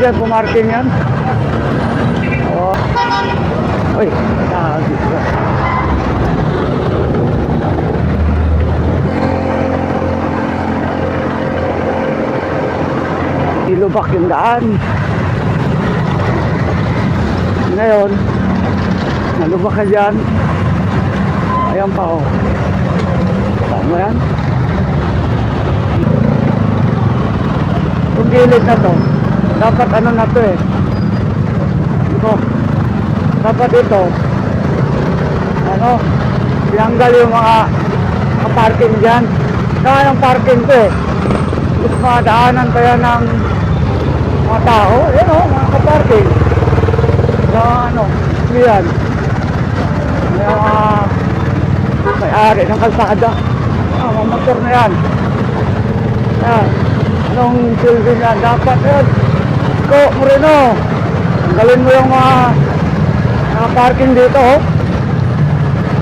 yan, pumarking yan. Oo. Uy, lagi ka. Ilubak yung daan. Ngayon, nalubak ka dyan. Ayan pa oh. Mo yan? Itong gilid na to, dapat ano na to eh. Ito, dapat ito, ano, tinanggal yung mga parking dyan. Saka yung parking to eh. Tapos madaanan pa yan ng mga tao. Yan o, mga kaparking. Sa ano, yan. May mga may-ari ng kalsada. Ah, mga motor na yan. Yan. Anong silbi niya? Dapat yan. Ko, Moreno. Tanggalin mo yung mga mga parking dito, oh.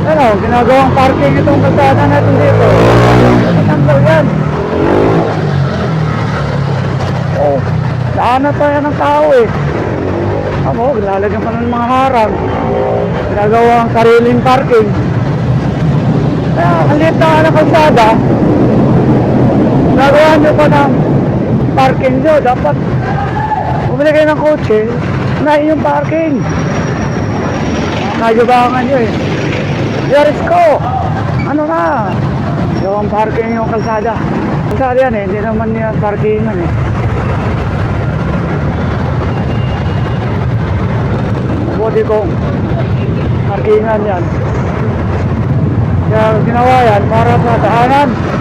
Ano, ginagawang parking itong kalsada natin dito. Tanggal yan. Oh, daanan pa yan ng tao eh. Ako, lalagyan pa ng mga harang. Ginagawa ang sariling parking. Kaya, ang liit na ng kalsada, nagawa nyo pa ng parking nyo. Dapat, kayo ng kotse, na yung parking. Nagyabangan nyo eh. Yaris ko, ano na, yung parking yung kalsada. Kalsada yan eh, hindi naman yan parking yan eh. Buti kong parkingan yan. Kaya ginawa yan para sa daanan.